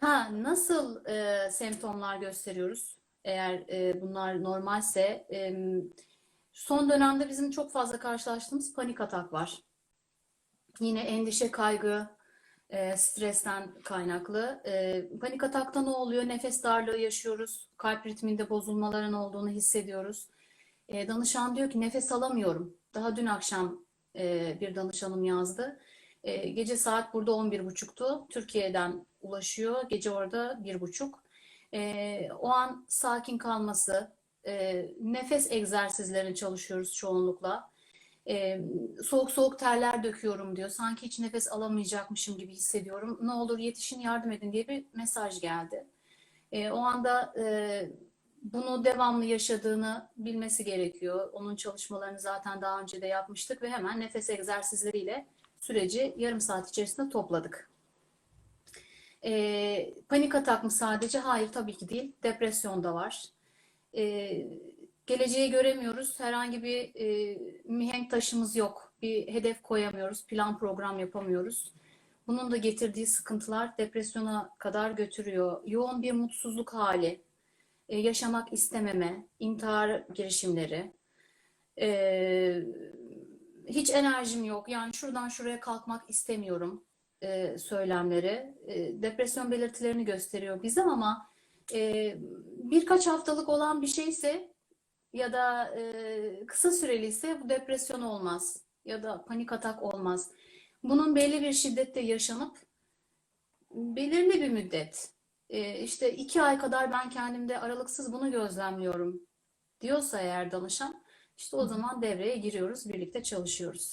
Ha, nasıl e, semptomlar gösteriyoruz? Eğer e, bunlar normalse, e, son dönemde bizim çok fazla karşılaştığımız panik atak var. Yine endişe, kaygı, e, stresten kaynaklı. E, panik atakta ne oluyor? Nefes darlığı yaşıyoruz. Kalp ritminde bozulmaların olduğunu hissediyoruz. E, danışan diyor ki nefes alamıyorum. Daha dün akşam e, bir danışanım yazdı. E, gece saat burada 11.30'tu. Türkiye'den ulaşıyor. Gece orada 1.30. E, o an sakin kalması, e, nefes egzersizlerini çalışıyoruz çoğunlukla. E, soğuk soğuk terler döküyorum diyor. Sanki hiç nefes alamayacakmışım gibi hissediyorum. Ne olur yetişin yardım edin diye bir mesaj geldi. E, o anda e, bunu devamlı yaşadığını bilmesi gerekiyor. Onun çalışmalarını zaten daha önce de yapmıştık ve hemen nefes egzersizleriyle süreci yarım saat içerisinde topladık. E, panik atak mı sadece? Hayır tabii ki değil. Depresyon da var. E, geleceği göremiyoruz. Herhangi bir e, mihenk taşımız yok. Bir hedef koyamıyoruz. Plan program yapamıyoruz. Bunun da getirdiği sıkıntılar depresyona kadar götürüyor. Yoğun bir mutsuzluk hali, e, yaşamak istememe, intihar girişimleri, e, hiç enerjim yok. Yani şuradan şuraya kalkmak istemiyorum e, söylemleri. E, depresyon belirtilerini gösteriyor bize ama e, birkaç haftalık olan bir şeyse ya da e, kısa süreli ise bu depresyon olmaz ya da panik atak olmaz. Bunun belli bir şiddette yaşanıp belirli bir müddet e, işte iki ay kadar ben kendimde aralıksız bunu gözlemliyorum diyorsa eğer danışan işte o zaman devreye giriyoruz, birlikte çalışıyoruz.